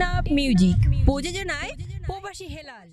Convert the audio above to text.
Teknaf music প্রযোজনায় প্রবাসী হেলাল।